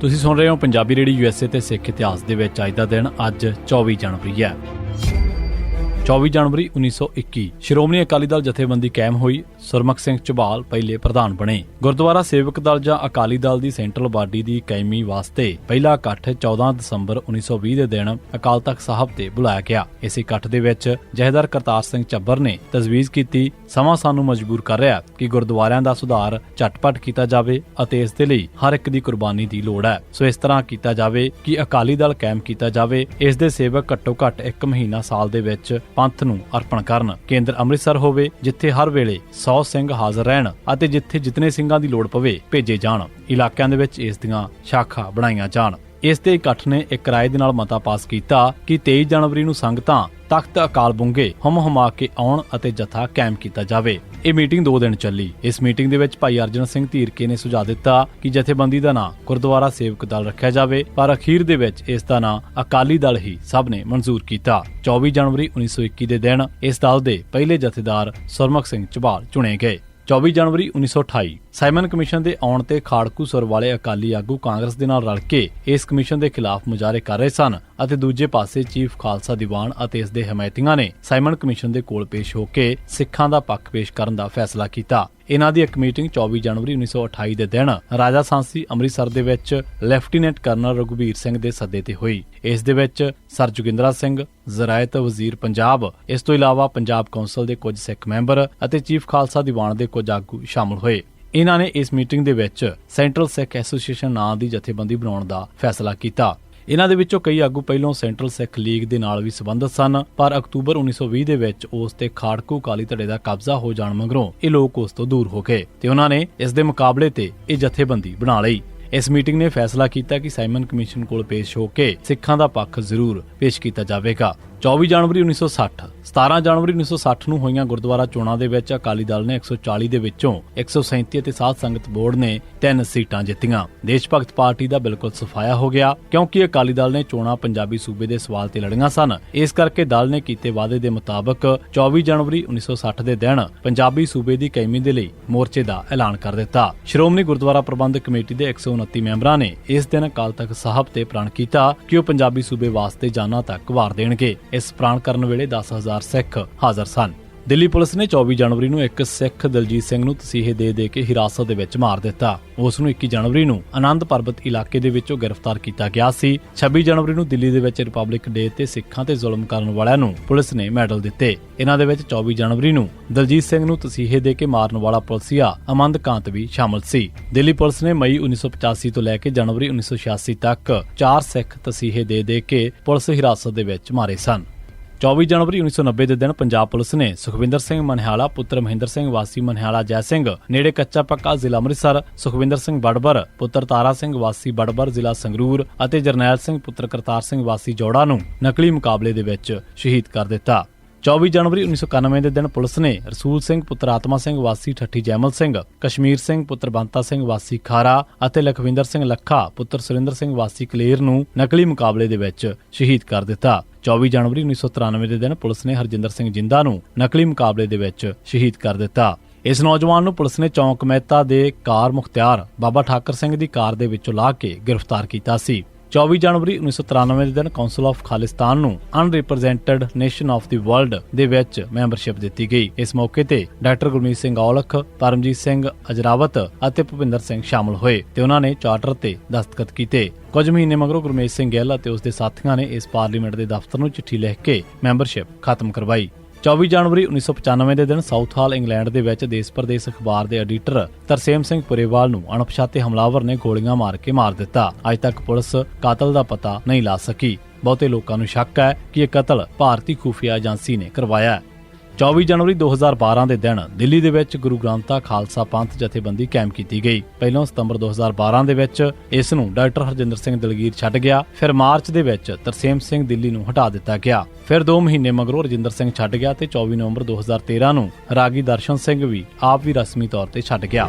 ਤੁਸੀਂ ਸੁਣ ਰਹੇ ਹੋ ਪੰਜਾਬੀ ਰੇਡੀਓ ਯੂਐਸਏ ਤੇ ਸਿੱਖ ਇਤਿਹਾਸ ਦੇ ਵਿੱਚ ਅੱਜ ਦਾ ਦਿਨ, ਅੱਜ 24 ਜਨਵਰੀ ਹੈ। 24 ਜਨਵਰੀ 1921 ਸ਼੍ਰੋਮਣੀ ਅਕਾਲੀ ਦਲ ਜਥੇਬੰਦੀ ਕਾਇਮ ਹੋਈ। ਸੁਰਮਖ ਸਿੰਘ ਝਬਾਲ ਪਹਿਲੇ ਪ੍ਰਧਾਨ ਬਣੇ। ਗੁਰਦੁਆਰਾ ਸੇਵਕ ਦਲ ਜਾਂ ਅਕਾਲੀ ਦਲ ਦੀ ਸੈਂਟਰਲ ਬਾਡੀ ਦੀ ਕਾਇਮੀ ਵਾਸਤੇ ਪਹਿਲਾ ਇਕੱਠ 14 ਦਸੰਬਰ 1920 ਦੇ ਦਿਨ ਅਕਾਲ ਤਖਤ ਸਾਹਿਬ ਤੇ ਬੁਲਾਇਆ ਗਿਆ। ਇਸ ਇਕੱਠ ਦੇ ਵਿੱਚ ਜਹੇਦਾਰ ਕਰਤਾਰ ਸਿੰਘ ਚੱਬਰ ਨੇ ਤਜਵੀਜ਼ ਕੀਤੀ, ਸਮਾਂ ਸਾਨੂੰ ਮਜਬੂਰ ਕਰ ਰਿਹਾ ਕਿ ਗੁਰਦੁਆਰਿਆਂ ਦਾ ਸੁਧਾਰ ਝਟਪਟ ਕੀਤਾ ਜਾਵੇ ਅਤੇ ਇਸ ਦੇ ਲਈ ਹਰ ਇੱਕ ਦੀ ਕੁਰਬਾਨੀ ਦੀ ਲੋੜ ਹੈ। ਸੋ ਇਸ ਤਰ੍ਹਾਂ ਕੀਤਾ ਜਾਵੇ ਕਿ ਅਕਾਲੀ ਦਲ ਕਾਇਮ ਕੀਤਾ ਜਾਵੇ। ਇਸ ਦੇ ਸੇਵਕ ਘੱਟੋ ਘੱਟ 1 ਮਹੀਨਾ ਸਾਲ ਦੇ ਵਿੱਚ ਪੰਥ ਨੂੰ ਅਰਪਣ ਕਰਨ। ਕੇਂਦਰ ਅੰਮ੍ਰਿਤਸਰ ਹੋਵੇ, ਜਿੱਥੇ ਹਰ ਵੇਲੇ 100 ਸਿੰਘ ਹਾਜ਼ਰ ਰਹਿਣ ਅਤੇ ਜਿੱਥੇ ਜਿਤਨੇ ਸਿੰਘਾਂ ਦੀ ਲੋੜ ਪਵੇ, ਭੇਜੇ ਜਾਣ। ਇਲਾਕਿਆਂ ਦੇ ਵਿੱਚ ਇਸ ਦੀਆਂ ਸ਼ਾਖਾ ਬਣਾਈਆਂ ਜਾਣ। ਇਸ ਦੇ ਇਕੱਠ ਨੇ ਇੱਕ ਰਾਏ ਦੇ ਨਾਲ ਮਤਾ ਪਾਸ ਕੀਤਾ ਕਿ 23 ਜਨਵਰੀ ਨੂੰ ਸੰਗਤਾਂ ਤਖਤ ਅਕਾਲ ਬੁੰਗੇ ਹਮ ਹਮਾ ਕੇ ਆਉਣ ਅਤੇ ਜਥਾ ਕਾਇਮ ਕੀਤਾ ਜਾਵੇ। ਇਹ ਮੀਟਿੰਗ 2 ਦਿਨ ਚੱਲੀ। ਇਸ ਮੀਟਿੰਗ ਦੇ ਵਿੱਚ ਭਾਈ ਅਰਜਨ ਸਿੰਘ ਧੀਰਕੇ ਨੇ ਸੁਝਾਅ ਦਿੱਤਾ ਕਿ ਜਥੇਬੰਦੀ ਦਾ ਨਾਂ ਗੁਰਦੁਆਰਾ ਸੇਵਕ ਦਲ ਰੱਖਿਆ ਜਾਵੇ, ਪਰ ਅਖੀਰ ਦੇ ਵਿੱਚ ਇਸ ਦਾ ਨਾਂ ਅਕਾਲੀ ਦਲ ਹੀ ਸਭ ਨੇ ਮਨਜ਼ੂਰ ਕੀਤਾ। 24 ਜਨਵਰੀ 1921 ਦੇ ਦਿਨ ਇਸ ਦਲ ਦੇ ਪਹਿਲੇ ਜਥੇਦਾਰ ਸੁਰਮਖ ਸਿੰਘ ਚਬਾਲ ਚੁਣੇ ਗਏ। 24 ਜਨਵਰੀ 1928 ਸਾਈਮਨ ਕਮਿਸ਼ਨ ਦੇ ਆਉਣ ਤੇ ਖਾੜਕੂ ਸੁਰ ਵਾਲੇ ਅਕਾਲੀ ਆਗੂ ਕਾਂਗਰਸ ਦੇ ਨਾਲ ਰਲ ਕੇ ਇਸ ਕਮਿਸ਼ਨ ਦੇ ਖਿਲਾਫ ਮੁਜ਼ਾਹਰੇ ਕਰ ਰਹੇ ਸਨ ਅਤੇ ਦੂਜੇ ਪਾਸੇ ਚੀਫ ਖਾਲਸਾ ਦੀਵਾਨ ਅਤੇ ਇਸ ਦੇ ਹਮਾਇਤੀਆਂ ਨੇ ਸਾਈਮਨ ਕਮਿਸ਼ਨ ਦੇ ਕੋਲ ਪੇਸ਼ ਹੋ ਕੇ ਸਿੱਖਾਂ ਦਾ ਪੱਖ ਪੇਸ਼ ਕਰਨ ਦਾ ਫੈਸਲਾ ਕੀਤਾ। ਇਹਨਾਂ ਦੀ ਇੱਕ ਮੀਟਿੰਗ 24 ਜਨਵਰੀ 1928 ਦੇ ਦਿਨ ਰਾਜਾ ਸਾਂਸੀ ਅੰਮ੍ਰਿਤਸਰ ਦੇ ਵਿੱਚ ਲੈਫਟੀਨੈਂਟ ਕਰਨਲ ਰਘੁਬੀਰ ਸਿੰਘ ਦੇ ਸੱਦੇ ਤੇ ਹੋਈ। ਇਸ ਦੇ ਵਿੱਚ ਸਰ ਜੋਗਿੰਦਰਾ ਸਿੰਘ, ਜ਼ਰਾਇਤ ਵਜ਼ੀਰ ਪੰਜਾਬ, ਇਸ ਤੋਂ ਇਲਾਵਾ ਪੰਜਾਬ ਕੌਂਸਲ ਦੇ ਕੁਝ ਸਿੱਖ ਮੈਂਬਰ ਅਤੇ ਚੀਫ ਖਾਲਸਾ ਦੀਵਾਨ ਦੇ ਕੁਝ ਆਗੂ ਸ਼ਾਮਲ ਹੋਏ। ਇਹਨਾਂ ਨੇ ਇਸ ਮੀਟਿੰਗ ਦੇ ਵਿੱਚ ਸੈਂਟਰਲ ਸਿੱਖ ਐਸੋਸੀਏਸ਼ਨ ਨਾਂ ਦੀ ਜਥੇਬੰਦੀ ਬਣਾਉਣ ਦਾ ਫੈਸਲਾ ਕੀਤਾ। ਇਹਨਾਂ ਦੇ ਵਿੱਚੋਂ ਕਈ ਆਗੂ ਪਹਿਲਾਂ ਸੈਂਟਰਲ ਸਿੱਖ ਲੀਗ ਦੇ ਨਾਲ ਵੀ ਸੰਬੰਧਿਤ ਸਨ, ਪਰ ਅਕਤੂਬਰ 1920 ਦੇ ਵਿੱਚ ਉਸ ਤੇ ਖਾੜਕੂ ਕਾਲੀ ਧੜੇ ਦਾ ਕਬਜ਼ਾ ਹੋ ਜਾਣ ਮਗਰੋਂ ਇਹ ਲੋਕ ਉਸ ਤੋਂ ਦੂਰ ਹੋ ਗਏ ਤੇ ਉਹਨਾਂ ਨੇ ਇਸ ਦੇ ਮੁਕਾਬਲੇ ਤੇ ਇਹ ਜਥੇਬੰਦੀ ਬਣਾ ਲਈ। ਇਸ ਮੀਟਿੰਗ ਨੇ ਫੈਸਲਾ ਕੀਤਾ ਕਿ ਸਾਈਮਨ ਕਮਿਸ਼ਨ ਕੋਲ ਪੇਸ਼ ਹੋ ਕੇ ਸਿੱਖਾਂ ਦਾ ਪੱਖ ਜ਼ਰੂਰ ਪੇਸ਼ ਕੀਤਾ ਜਾਵੇਗਾ। 24 ਜਨਵਰੀ 1960 17 ਜਨਵਰੀ 1960 ਨੂੰ ਹੋਈਆਂ ਗੁਰਦੁਆਰਾ ਚੋਣਾਂ ਦੇ ਵਿੱਚ ਅਕਾਲੀ ਦਲ ਨੇ 140 ਦੇ ਵਿੱਚੋਂ 137 ਅਤੇ ਸਾਧ ਸੰਗਤ ਬੋਰਡ ਨੇ ਤਿੰਨ ਸੀਟਾਂ ਜਿੱਤੀਆਂ। ਦੇਸ਼ ਭਗਤ ਪਾਰਟੀ ਦਾ ਬਿਲਕੁਲ ਸਫਾਇਆ ਹੋ ਗਿਆ, ਕਿਉਂਕਿ ਅਕਾਲੀ ਦਲ ਨੇ ਚੋਣਾਂ ਪੰਜਾਬੀ ਸੂਬੇ ਦੇ ਸਵਾਲ ਤੇ ਲੜੀਆਂ ਸਨ। ਇਸ ਕਰਕੇ ਦਲ ਨੇ ਕੀਤੇ ਵਾਅਦੇ ਦੇ ਮੁਤਾਬਕ 24 ਜਨਵਰੀ 1960 ਦੇ ਦਿਨ ਪੰਜਾਬੀ ਸੂਬੇ ਦੀ ਕਾਇਮੀ ਦੇ ਲਈ ਮੋਰਚੇ ਦਾ ਐਲਾਨ ਕਰ ਦਿੱਤਾ। ਸ਼੍ਰੋਮਣੀ ਗੁਰਦੁਆਰਾ ਪ੍ਰਬੰਧਕ ਕਮੇਟੀ ਦੇ 129 ਮੈਂਬਰਾਂ ਨੇ ਇਸ ਦਿਨ ਅਕਾਲ ਤਖਤ ਸਾਹਿਬ ਤੇ ਪ੍ਰਣ ਕੀਤਾ ਕਿ ਉਹ ਪੰਜਾਬੀ ਸੂਬੇ ਵਾਸਤੇ ਜਾਨਾਂ ਤੱਕ ਵਾਰ ਦੇਣਗੇ। ਇਸ ਪ੍ਰਣ ਕਰਨ ਵੇਲੇ 10000 ਸਿੱਖ ਹਾਜ਼ਰ ਸਨ। ਦਿੱਲੀ ਪੁਲਿਸ ਨੇ 24 ਜਨਵਰੀ ਨੂੰ ਇੱਕ ਸਿੱਖ ਦਲਜੀਤ ਸਿੰਘ ਨੂੰ ਤਸੀਹੇ ਦੇ ਦੇ ਕੇ ਹਿਰਾਸਤ ਦੇ ਵਿੱਚ ਮਾਰ ਦਿੱਤਾ। ਉਸ ਨੂੰ 21 ਜਨਵਰੀ ਨੂੰ ਆਨੰਦ ਪਰਬਤ ਇਲਾਕੇ ਦੇ ਵਿੱਚੋਂ ਗ੍ਰਿਫਤਾਰ ਕੀਤਾ ਗਿਆ ਸੀ। 26 ਜਨਵਰੀ ਨੂੰ ਦਿੱਲੀ ਦੇ ਵਿੱਚ ਰਿਪਬਲਿਕ ਡੇ ਤੇ ਸਿੱਖਾਂ ਤੇ ਜ਼ੁਲਮ ਕਰਨ ਵਾਲਿਆਂ ਨੂੰ ਪੁਲਿਸ ਨੇ ਮੈਡਲ ਦਿੱਤੇ। ਇਹਨਾਂ ਦੇ ਵਿੱਚ 24 ਜਨਵਰੀ ਨੂੰ ਦਲਜੀਤ ਸਿੰਘ ਨੂੰ ਤਸੀਹੇ ਦੇ ਕੇ ਮਾਰਨ ਵਾਲਾ ਪੁਲਸੀਆ ਅਮੰਦ ਕਾਂਤ ਵੀ ਸ਼ਾਮਲ ਸੀ। ਦਿੱਲੀ ਪੁਲਿਸ ਨੇ ਮਈ 1985 ਤੋਂ ਲੈ ਕੇ ਜਨਵਰੀ 1986 ਤੱਕ ਚਾਰ ਸਿੱਖ ਤਸੀਹੇ ਦੇ ਦੇ ਕੇ ਪੁਲਿਸ ਹਿਰਾਸਤ ਦੇ ਵਿੱਚ ਮਾਰੇ ਸਨ। 24 ਜਨਵਰੀ 1990 ਦੇ ਦਿਨ ਪੰਜਾਬ ਪੁਲਿਸ ਨੇ ਸੁਖਵਿੰਦਰ ਸਿੰਘ ਮਨਹਾਲਾ ਪੁੱਤਰ ਮਹਿੰਦਰ ਸਿੰਘ, ਵਾਸੀ ਮਨਹਾਲਾ ਜੈ ਸਿੰਘ, ਨੇੜੇ ਕੱਚਾ ਪੱਕਾ ਜ਼ਿਲ੍ਹਾ ਅੰਮ੍ਰਿਤਸਰ, ਸੁਖਵਿੰਦਰ ਸਿੰਘ ਬੜਬਰ, ਪੁੱਤਰ ਤਾਰਾ ਸਿੰਘ, ਵਾਸੀ ਬੜਬਰ ਜ਼ਿਲ੍ਹਾ ਸੰਗਰੂਰ ਅਤੇ ਜਰਨੈਲ ਸਿੰਘ, ਪੁੱਤਰ ਕਰਤਾਰ ਸਿੰਘ, ਵਾਸੀ ਜੋੜਾ ਨੂੰ ਨਕਲੀ ਮੁਕਾਬਲੇ ਦੇ ਵਿੱਚ ਸ਼ਹੀਦ ਕਰ ਦਿੱਤਾ। 24 ਜਨਵਰੀ 1991 ਦੇ ਦਿਨ ਪੁਲਿਸ ਨੇ ਰਸੂਲ ਸਿੰਘ ਪੁੱਤਰ ਆਤਮਾ ਸਿੰਘ ਵਾਸੀ ਠੱਠੀ ਜੈਮਲ ਸਿੰਘ ਕਸ਼ਮੀਰ ਸਿੰਘ ਪੁੱਤਰ ਬੰਤਾ ਸਿੰਘ ਵਾਸੀ ਖਾਰਾ ਅਤੇ ਲਖਵਿੰਦਰ ਸਿੰਘ ਲੱਖਾ ਪੁੱਤਰ ਸੁਰਿੰਦਰ ਸਿੰਘ ਵਾਸੀ ਕਲੇਰ ਨੂੰ ਨਕਲੀ ਮੁਕਾਬਲੇ ਦੇ ਵਿੱਚ ਸ਼ਹੀਦ ਕਰ ਦਿੱਤਾ 24 ਜਨਵਰੀ 1993 ਦੇ ਦਿਨ ਪੁਲਿਸ ਨੇ ਹਰਜਿੰਦਰ ਸਿੰਘ ਜਿੰਦਾ ਨੂੰ ਨਕਲੀ ਮੁਕਾਬਲੇ ਦੇ ਵਿੱਚ ਸ਼ਹੀਦ ਕਰ ਦਿੱਤਾ ਇਸ ਨੌਜਵਾਨ ਨੂੰ ਪੁਲਿਸ ਨੇ ਚੌਂਕ ਮਹਿਤਾ ਦੇ ਕਾਰ ਮੁਖਤਿਆਰ ਬਾਬਾ ਠਾਕਰ ਸਿੰਘ ਦੀ ਕਾਰ ਦੇ ਵਿੱਚੋਂ ਲਾ ਕੇ ਗ੍ਰਿਫਤਾਰ ਕੀਤਾ ਸੀ 24 ਜਨਵਰੀ 1993 ਦੇ ਦਿਨ ਕਾਉਂਸਲ ਆਫ ਖਾਲਿਸਤਾਨ ਨੂੰ unrepresented nation of the world ਦੇ ਵਿੱਚ ਮੈਂਬਰਸ਼ਿਪ ਦਿੱਤੀ ਗਈ। ਇਸ ਮੌਕੇ ਤੇ ਡਾਕਟਰ ਗੁਰਮੀਤ ਸਿੰਘ ਔਲਖ, ਪਰਮਜੀਤ ਸਿੰਘ ਅਜਰਾਵਤ ਅਤੇ ਭੁਪਿੰਦਰ ਸਿੰਘ ਸ਼ਾਮਲ ਹੋਏ ਤੇ ਉਹਨਾਂ ਨੇ ਚਾਰਟਰ ਤੇ ਦਸਤਖਤ ਕੀਤੇ। ਕੁਝ ਮਹੀਨੇ ਮਗਰੋਂ ਗੁਰਮੇਸ਼ ਸਿੰਘ ਗਿੱਲ ਅਤੇ ਉਸ ਦੇ ਸਾਥੀਆਂ ਨੇ ਇਸ ਪਾਰਲੀਮੈਂਟ ਦੇ ਦਫ਼ਤਰ ਨੂੰ ਚਿੱਠੀ ਲਿਖ ਕੇ ਮੈਂਬਰਸ਼ਿਪ ਖਤਮ ਕਰਵਾਈ। 24 ਜਨਵਰੀ 1995 ਦੇ ਦਿਨ ਸਾਊਥ ਹਾਲ ਇੰਗਲੈਂਡ ਦੇ ਵਿੱਚ ਦੇਸ਼ ਪ੍ਰਦੇਸ਼ ਅਖਬਾਰ ਦੇ ਐਡੀਟਰ ਤਰਸੇਮ ਸਿੰਘ ਪੁਰੇਵਾਲ ਨੂੰ ਅਣਪਛਾਤੇ ਹਮਲਾਵਰ ਨੇ ਗੋਲੀਆਂ ਮਾਰ ਕੇ ਮਾਰ ਦਿੱਤਾ। ਅੱਜ ਤੱਕ ਪੁਲਿਸ ਕਾਤਲ ਦਾ ਪਤਾ ਨਹੀਂ ਲਾ ਸਕੀ। ਬਹੁਤੇ ਲੋਕਾਂ ਨੂੰ ਸ਼ੱਕ ਹੈ ਕਿ ਇਹ ਕਤਲ ਭਾਰਤੀ ਖੂਫੀਆ ਏਜੰਸੀ ਨੇ ਕਰਵਾਇਆ ਹੈ। 24 ਜਨਵਰੀ 2012 ਦੇ ਦਿਨ ਦਿੱਲੀ ਦੇ ਵਿੱਚ ਗੁਰੂ ਗ੍ਰੰਥਾ ਖਾਲਸਾ ਪੰਥ ਜਥੇਬੰਦੀ ਕਾਇਮ ਕੀਤੀ ਗਈ। ਪਹਿਲਾਂ ਸਤੰਬਰ 2012 ਦੇ ਵਿੱਚ ਇਸ ਨੂੰ ਡਾਕਟਰ ਹਰਜਿੰਦਰ ਸਿੰਘ ਦਲਗੀਰ ਛੱਡ ਗਿਆ, ਫਿਰ ਮਾਰਚ ਦੇ ਵਿੱਚ ਤਰਸੇਮ ਸਿੰਘ ਦਿੱਲੀ ਨੂੰ ਹਟਾ ਦਿੱਤਾ ਗਿਆ। ਫਿਰ 2 ਮਹੀਨੇ ਮਗਰੋਂ ਰਜਿੰਦਰ ਸਿੰਘ ਛੱਡ ਗਿਆ ਤੇ 24 ਨਵੰਬਰ 2013 ਨੂੰ ਰਾਗੀ ਦਰਸ਼ਨ ਸਿੰਘ ਵੀ ਆਪ ਵੀ ਰਸਮੀ ਤੌਰ ਤੇ ਛੱਡ ਗਿਆ।